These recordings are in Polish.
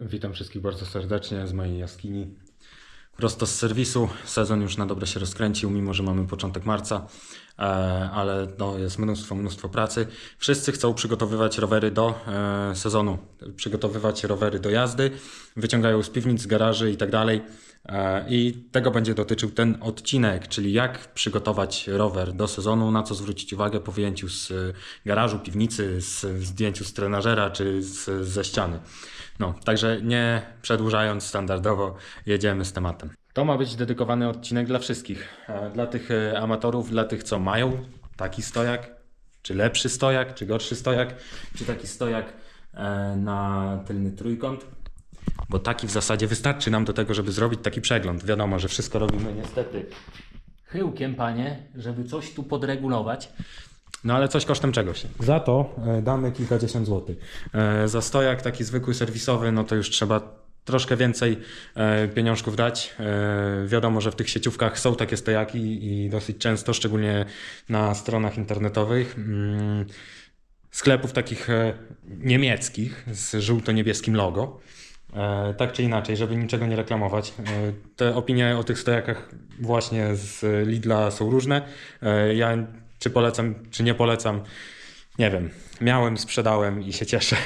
Witam wszystkich bardzo serdecznie z mojej jaskini. Prosto z serwisu. Sezon już na dobre się rozkręcił, mimo że mamy początek marca, e, ale no, jest mnóstwo, mnóstwo pracy. Wszyscy chcą przygotowywać rowery do e, sezonu, przygotowywać rowery do jazdy, wyciągają z piwnic, z garaży i tak dalej. E, I tego będzie dotyczył ten odcinek, czyli jak przygotować rower do sezonu, na co zwrócić uwagę po wyjęciu z garażu, piwnicy, z zdjęciu z trenażera czy z, ze ściany. No, także nie przedłużając standardowo, jedziemy z tematem. To ma być dedykowany odcinek dla wszystkich. E, Dla tych e, amatorów, dla tych, co mają taki stojak, czy lepszy stojak, czy gorszy stojak, czy taki stojak e, na tylny trójkąt. Bo taki w zasadzie wystarczy nam do tego, żeby zrobić taki przegląd. Wiadomo, że wszystko robimy niestety chyłkiem, panie, żeby coś tu podregulować. No ale coś kosztem czegoś. Za to damy kilkadziesiąt złotych. Za stojak taki zwykły serwisowy, no to już trzeba troszkę więcej e, pieniążków dać. E, Wiadomo, że w tych sieciówkach są takie stojaki i dosyć często, szczególnie na stronach internetowych. mm, Sklepów takich e, niemieckich z żółto-niebieskim logo. Tak czy inaczej, żeby niczego nie reklamować. Te opinie o tych stojakach właśnie z Lidla są różne. Ja czy polecam, czy nie polecam, nie wiem. Miałem, sprzedałem i się cieszę.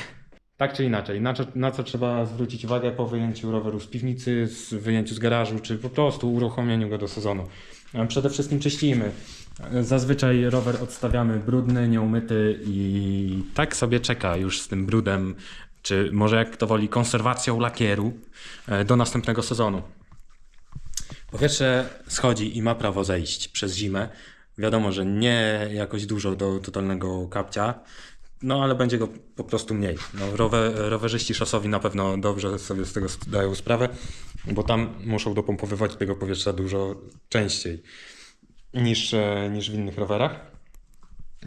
Tak czy inaczej, na co, na co trzeba zwrócić uwagę po wyjęciu roweru z piwnicy, z wyjęciu z garażu, czy po prostu uruchomieniu go do sezonu? E, Przede wszystkim czyścimy. E, Zazwyczaj rower odstawiamy brudny, nieumyty i tak sobie czeka już z tym brudem, czy może jak kto woli, konserwacją lakieru e, do następnego sezonu. Powietrze schodzi i ma prawo zejść przez zimę. Wiadomo, że nie jakoś dużo do totalnego kapcia, no ale będzie go po prostu mniej. No, rower, rowerzyści szosowi na pewno dobrze sobie z tego zdają sprawę, bo tam muszą dopompowywać tego powietrza dużo częściej niż, e, niż w innych rowerach.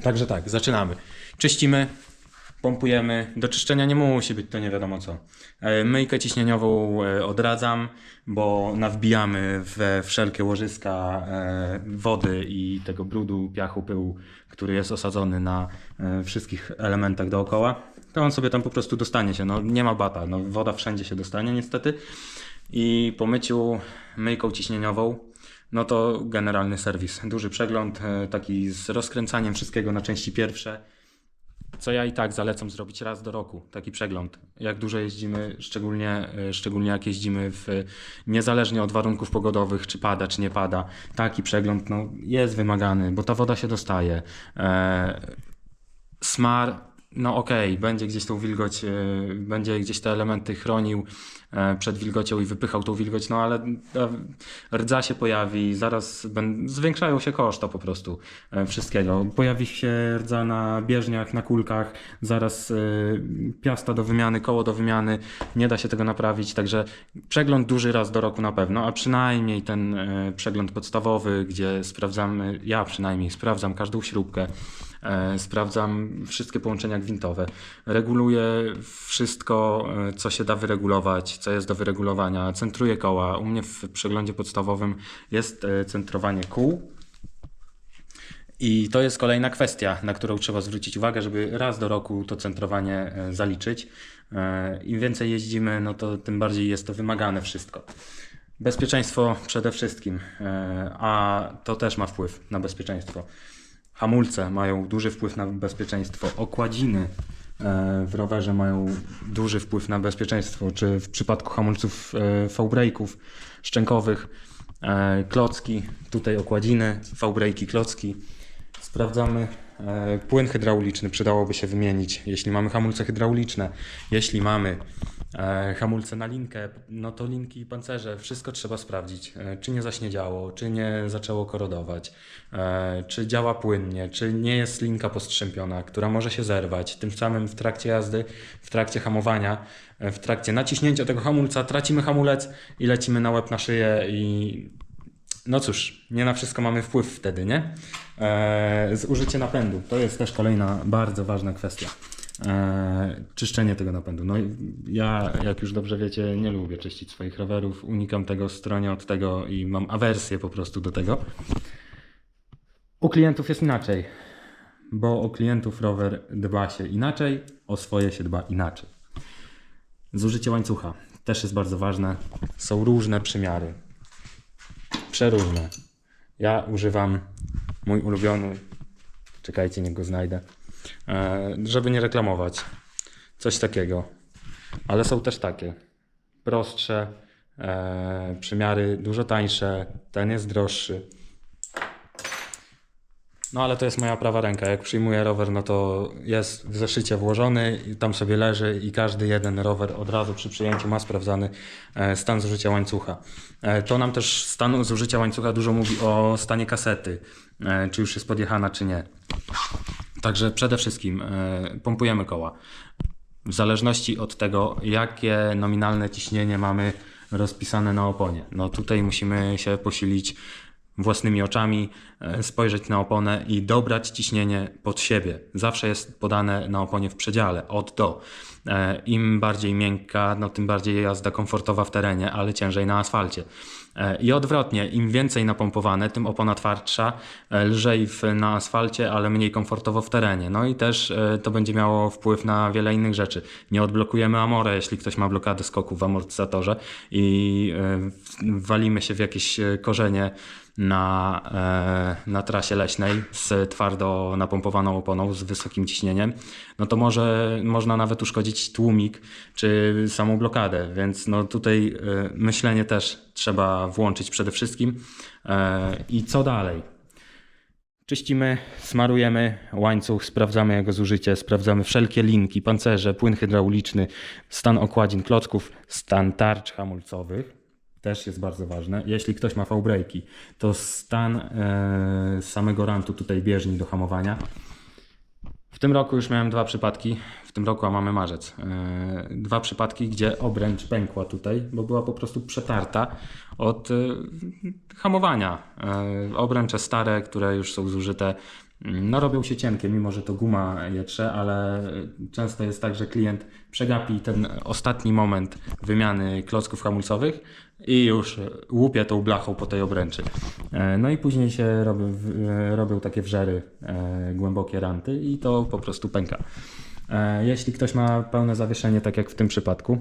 Także tak, zaczynamy. Czyścimy, pompujemy. Do czyszczenia nie musi być to nie wiadomo co. E, Myjkę ciśnieniową e, odradzam, bo nawbijamy we wszelkie łożyska e, wody i tego brudu, piachu, pyłu, który jest osadzony na wszystkich elementach dookoła. To on sobie tam po prostu dostanie się. No, nie ma bata. No, woda wszędzie się dostanie niestety. I po myciu myjką ciśnieniową no to generalny serwis. Duży przegląd, taki z rozkręcaniem wszystkiego na części pierwsze. Co ja i tak zalecam zrobić raz do roku, taki przegląd. Jak dużo jeździmy, szczególnie, e, szczególnie jak jeździmy w, niezależnie od warunków pogodowych, czy pada, czy nie pada, taki przegląd no, jest wymagany, bo ta woda się dostaje. E, smar, no okej, będzie gdzieś tą wilgoć, e, będzie gdzieś te elementy chronił e, przed wilgocią i wypychał tą wilgoć, no ale e, rdza się pojawi, zaraz zwiększają się koszta po prostu wszystkiego. Pojawi się rdza na bieżniach, na kulkach, zaraz piasta do wymiany, koło do wymiany, nie da się tego naprawić, także przegląd duży raz do roku na pewno, a przynajmniej ten przegląd podstawowy, gdzie sprawdzamy, ja przynajmniej sprawdzam każdą śrubkę, Sprawdzam wszystkie połączenia gwintowe. Reguluję wszystko, e, co się da wyregulować, co jest do wyregulowania. Centruję koła. U mnie w przeglądzie podstawowym jest e, centrowanie kół. I to jest kolejna kwestia, na którą trzeba zwrócić uwagę, żeby raz do roku to centrowanie e, zaliczyć. E, Im więcej jeździmy, no to tym bardziej jest to wymagane wszystko. Bezpieczeństwo przede wszystkim, e, a to też ma wpływ na bezpieczeństwo. Hamulce mają duży wpływ na bezpieczeństwo. Okładziny e, w rowerze mają duży wpływ na bezpieczeństwo, czy w przypadku hamulców e, V-brake'ów szczękowych, e, klocki, tutaj okładziny, V-brake'i, klocki. Sprawdzamy płyn hydrauliczny, przydałoby się wymienić, jeśli mamy hamulce hydrauliczne. Jeśli mamy e, hamulce na linkę, no to linki i pancerze, wszystko trzeba sprawdzić, e, czy nie zaśniedziało, czy nie zaczęło korodować, e, czy działa płynnie, czy nie jest linka postrzępiona, która może się zerwać. Tym samym w trakcie jazdy, w trakcie hamowania, e, w trakcie naciśnięcia tego hamulca tracimy hamulec i lecimy na łeb na szyję i no cóż, nie na wszystko mamy wpływ wtedy, nie? Eee, zużycie napędu to jest też kolejna bardzo ważna kwestia. Eee, czyszczenie tego napędu. No ja, jak już dobrze wiecie, nie lubię czyścić swoich rowerów, unikam tego stronie od tego i mam awersję po prostu do tego. U klientów jest inaczej, bo o klientów rower dba się inaczej, o swoje się dba inaczej. Zużycie łańcucha też jest bardzo ważne. Są różne przymiary. Przeróżne. Ja używam mój ulubiony. Czekajcie, niech go znajdę. E, żeby nie reklamować. Coś takiego. Ale są też takie. Prostsze, e, przymiary dużo tańsze. Ten jest droższy. No ale to jest moja prawa ręka. Jak przyjmuję rower, no to jest w zeszycie włożony, tam sobie leży i każdy jeden rower od razu przy przyjęciu ma sprawdzany e, stan zużycia łańcucha. E, To nam też stan zużycia łańcucha dużo mówi o stanie kasety, e, czy już jest podjechana, czy nie. Także przede wszystkim pompujemy koła. W zależności od tego, jakie nominalne ciśnienie mamy rozpisane na oponie. No tutaj musimy się posilić własnymi oczami, e, spojrzeć na oponę i dobrać ciśnienie pod siebie. Zawsze jest podane na oponie w przedziale, od do. E, Im bardziej miękka, no tym bardziej jazda komfortowa w terenie, ale ciężej na asfalcie. I odwrotnie, im więcej napompowane, tym opona twardsza, e, lżej na asfalcie, ale mniej komfortowo w terenie. No i też e, to będzie miało wpływ na wiele innych rzeczy. Nie odblokujemy amore, jeśli ktoś ma blokadę skoku w amortyzatorze i e, walimy się w jakieś korzenie na, na trasie leśnej z twardo napompowaną oponą, z wysokim ciśnieniem, no to może można nawet uszkodzić tłumik czy samą blokadę, więc no tutaj myślenie też trzeba włączyć przede wszystkim. E, I co dalej? Czyścimy, smarujemy łańcuch, sprawdzamy jego zużycie, sprawdzamy wszelkie linki, pancerze, płyn hydrauliczny, stan okładzin klocków, stan tarcz hamulcowych. Też jest bardzo ważne. Jeśli ktoś ma V-breaki, to stan e, samego rantu tutaj bieżni do hamowania. W tym roku już miałem dwa przypadki. Tym roku, a mamy marzec. e, Dwa przypadki, gdzie obręcz pękła tutaj, bo była po prostu przetarta od e, hamowania. E, Obręcze stare, które już są zużyte, mm, no robią się cienkie, mimo że to guma je trze, ale często jest tak, że klient przegapi ten ostatni moment wymiany klocków hamulcowych i już łupie tą blachą po tej obręczy. No i później się robią, robią takie wżery, e, głębokie ranty i to po prostu pęka. E, Jeśli ktoś ma pełne zawieszenie, tak jak w tym przypadku,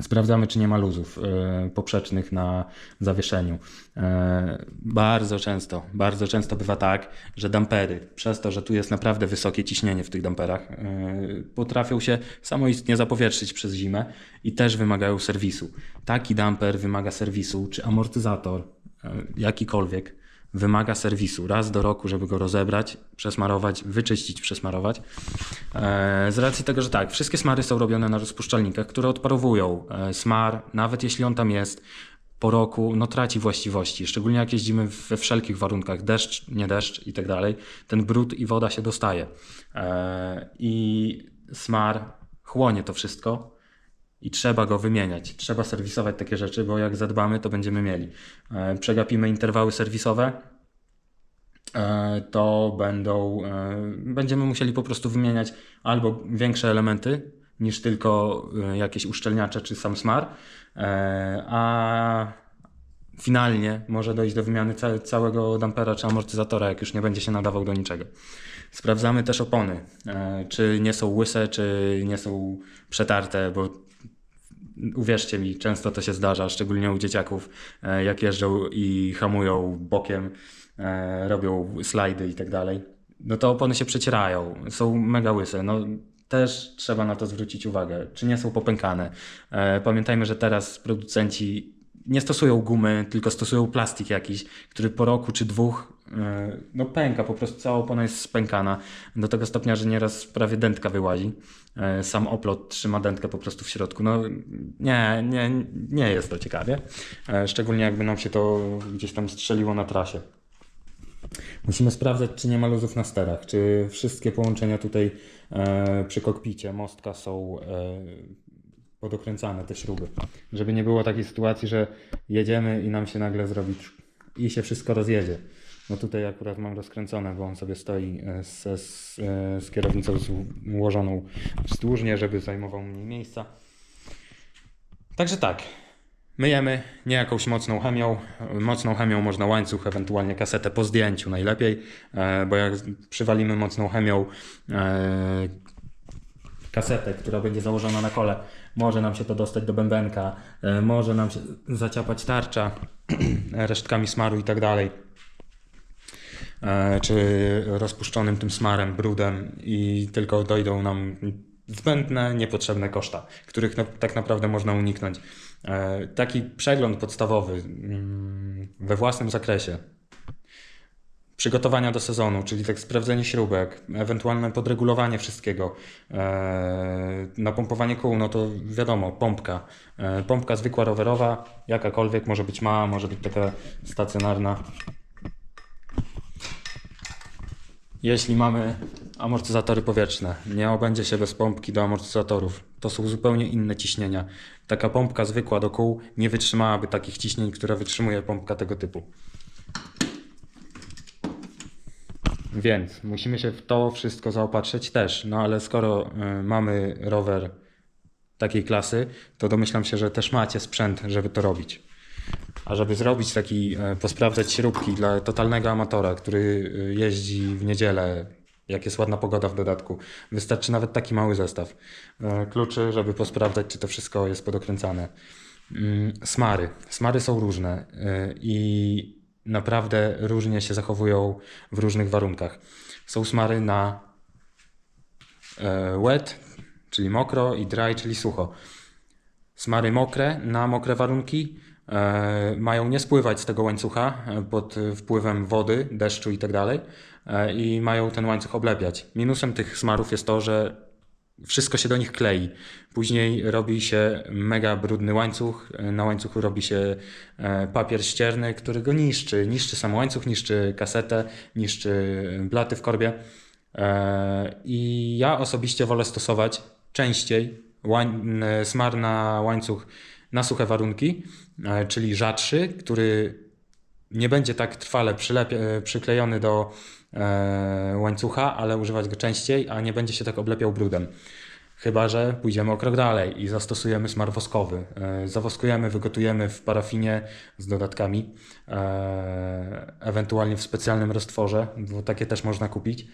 Sprawdzamy, czy nie ma luzów e, poprzecznych na zawieszeniu. E, bardzo często, bardzo często bywa tak, że dampery, przez to, że tu jest naprawdę wysokie ciśnienie w tych damperach, potrafią się samoistnie zapowietrzyć przez zimę i też wymagają serwisu. Taki damper wymaga serwisu, czy amortyzator, jakikolwiek, wymaga serwisu raz do roku, żeby go rozebrać, przesmarować, wyczyścić, przesmarować. E, Z racji tego, że tak, wszystkie smary są robione na rozpuszczalnikach, które odparowują. E, Smar, nawet jeśli on tam jest po roku, no traci właściwości, szczególnie jak jeździmy we wszelkich warunkach, deszcz, nie deszcz i tak dalej, ten brud i woda się dostaje. E, I smar chłonie to wszystko i trzeba go wymieniać. Trzeba serwisować takie rzeczy, bo jak zadbamy, to będziemy mieli. E, Przegapimy interwały serwisowe, e, to będą, e, będziemy musieli po prostu wymieniać albo większe elementy niż tylko jakieś uszczelniacze czy sam smar, a finalnie może dojść do wymiany ca- całego dampera czy amortyzatora, jak już nie będzie się nadawał do niczego. Sprawdzamy też opony, e, czy nie są łyse, czy nie są przetarte, bo uwierzcie mi, często to się zdarza, szczególnie u dzieciaków, e, jak jeżdżą i hamują bokiem, e, robią slajdy i tak dalej, no to opony się przecierają, są mega łyse. No, też trzeba na to zwrócić uwagę, czy nie są popękane. Pamiętajmy, że teraz producenci nie stosują gumy, tylko stosują plastik jakiś, który po roku czy dwóch e, no pęka, po prostu cała opona jest spękana do tego stopnia, że nieraz prawie dętka wyłazi. E, Sam oplot trzyma dętkę po prostu w środku. No nie, nie, nie jest to ciekawie. E, Szczególnie jakby nam się to gdzieś tam strzeliło na trasie. Musimy sprawdzać, czy nie ma luzów na sterach, czy wszystkie połączenia tutaj przy kokpicie mostka są podokręcane, te śruby. Żeby nie było takiej sytuacji, że jedziemy i nam się nagle zrobi i się wszystko rozjedzie. No tutaj akurat mam rozkręcone, bo on sobie stoi e, z, z, e, z kierownicą ułożoną wzdłużnie, żeby zajmował mniej miejsca. Także tak, Myjemy nie jakąś mocną chemią. Mocną chemią można łańcuch, ewentualnie kasetę po zdjęciu najlepiej, e, bo jak przywalimy mocną chemią e, kasetę, która będzie założona na kole, może nam się to dostać do bębenka, e, może nam się zaciapać tarcza resztkami smaru i tak dalej. E, czy rozpuszczonym tym smarem, brudem i tylko dojdą nam zbędne, niepotrzebne koszta, których na, tak naprawdę można uniknąć. E, Taki przegląd podstawowy mm, we własnym zakresie, przygotowania do sezonu, czyli tak sprawdzenie śrubek, ewentualne podregulowanie wszystkiego, e, napompowanie kół, no to wiadomo, pompka. E, Pompka zwykła rowerowa, jakakolwiek, może być mała, może być taka stacjonarna. Jeśli mamy amortyzatory powietrzne, nie obędzie się bez pompki do amortyzatorów. To są zupełnie inne ciśnienia. Taka pompka zwykła do kół nie wytrzymałaby takich ciśnień, które wytrzymuje pompka tego typu. Więc musimy się w to wszystko zaopatrzyć też. No ale skoro y, mamy rower takiej klasy, to domyślam się, że też macie sprzęt, żeby to robić. A żeby zrobić taki, e, posprawdzać śrubki dla totalnego amatora, który e, jeździ w niedzielę, jak jest ładna pogoda w dodatku, wystarczy nawet taki mały zestaw e, kluczy, żeby posprawdzać, czy to wszystko jest podokręcane. Mm, Smary. Smary są różne e, i naprawdę różnie się zachowują w różnych warunkach. Są smary na e, wet, czyli mokro, i dry, czyli sucho. Smary mokre na mokre warunki e, mają nie spływać z tego łańcucha e, pod wpływem wody, deszczu i tak i mają ten łańcuch oblepiać. Minusem tych smarów jest to, że wszystko się do nich klei. Później robi się mega brudny łańcuch. Na łańcuchu robi się e, papier ścierny, który go niszczy. Niszczy sam łańcuch, niszczy kasetę, niszczy blaty w korbie. E, I ja osobiście wolę stosować częściej e, smar na łańcuch na suche warunki, czyli rzadszy, który nie będzie tak trwale e, przyklejony do e, łańcucha, ale używać go częściej, a nie będzie się tak oblepiał brudem. Chyba, że pójdziemy o krok dalej i zastosujemy smar woskowy. E, Zawoskujemy, wygotujemy w parafinie z dodatkami, e, ewentualnie w specjalnym roztworze, bo takie też można kupić.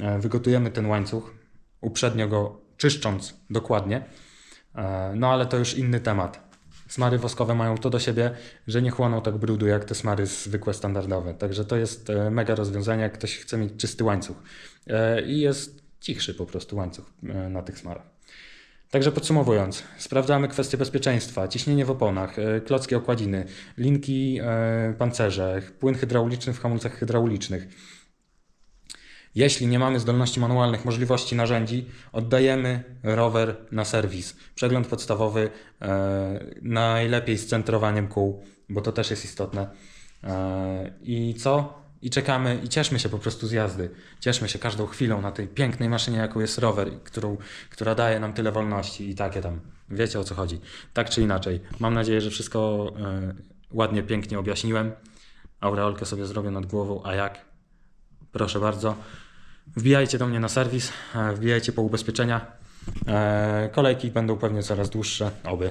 E, Wygotujemy ten łańcuch, uprzednio go czyszcząc dokładnie, E, no ale to już inny temat. Smary woskowe mają to do siebie, że nie chłoną tak brudu jak te smary zwykłe, standardowe. Także to jest e, mega rozwiązanie, jak ktoś chce mieć czysty łańcuch. E, I jest cichszy po prostu łańcuch e, na tych smarach. Także podsumowując, sprawdzamy kwestie bezpieczeństwa, ciśnienie w oponach, klocki okładziny, linki pancerze, płyn hydrauliczny w hamulcach hydraulicznych. Jeśli nie mamy zdolności manualnych, możliwości narzędzi, oddajemy rower na serwis. Przegląd podstawowy, e, najlepiej z centrowaniem kół, bo to też jest istotne. E, I co? I czekamy i cieszmy się po prostu z jazdy. Cieszmy się każdą chwilą na tej pięknej maszynie, jaką jest rower, którą, która daje nam tyle wolności i takie tam. Wiecie o co chodzi. Tak czy inaczej. Mam nadzieję, że wszystko e, ładnie, pięknie objaśniłem. Aureolkę sobie zrobię nad głową, a jak? Proszę bardzo. Wbijajcie do mnie na serwis, e, wbijajcie po ubezpieczenia. E, Kolejki będą pewnie coraz dłuższe, oby.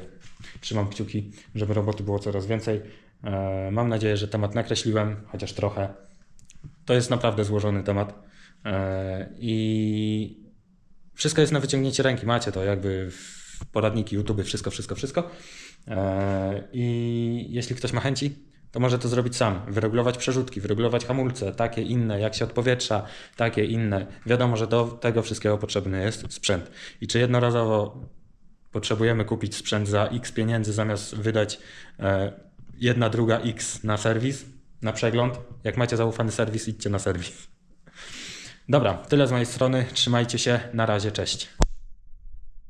Trzymam kciuki, żeby roboty było coraz więcej. E, Mam nadzieję, że temat nakreśliłem, chociaż trochę. To jest naprawdę złożony temat. I wszystko jest na wyciągnięcie ręki. Macie to jakby poradniki YouTube, wszystko, wszystko, wszystko. I jeśli ktoś ma chęci, to może to zrobić sam. Wyregulować przerzutki, wyregulować hamulce, takie inne, jak się odpowietrza, takie inne. Wiadomo, że do tego wszystkiego potrzebny jest sprzęt. I czy jednorazowo potrzebujemy kupić sprzęt za x pieniędzy, zamiast wydać e, jedna, druga x na serwis, na przegląd? Jak macie zaufany serwis, idźcie na serwis. Dobra, tyle z mojej strony. Trzymajcie się. Na razie, cześć.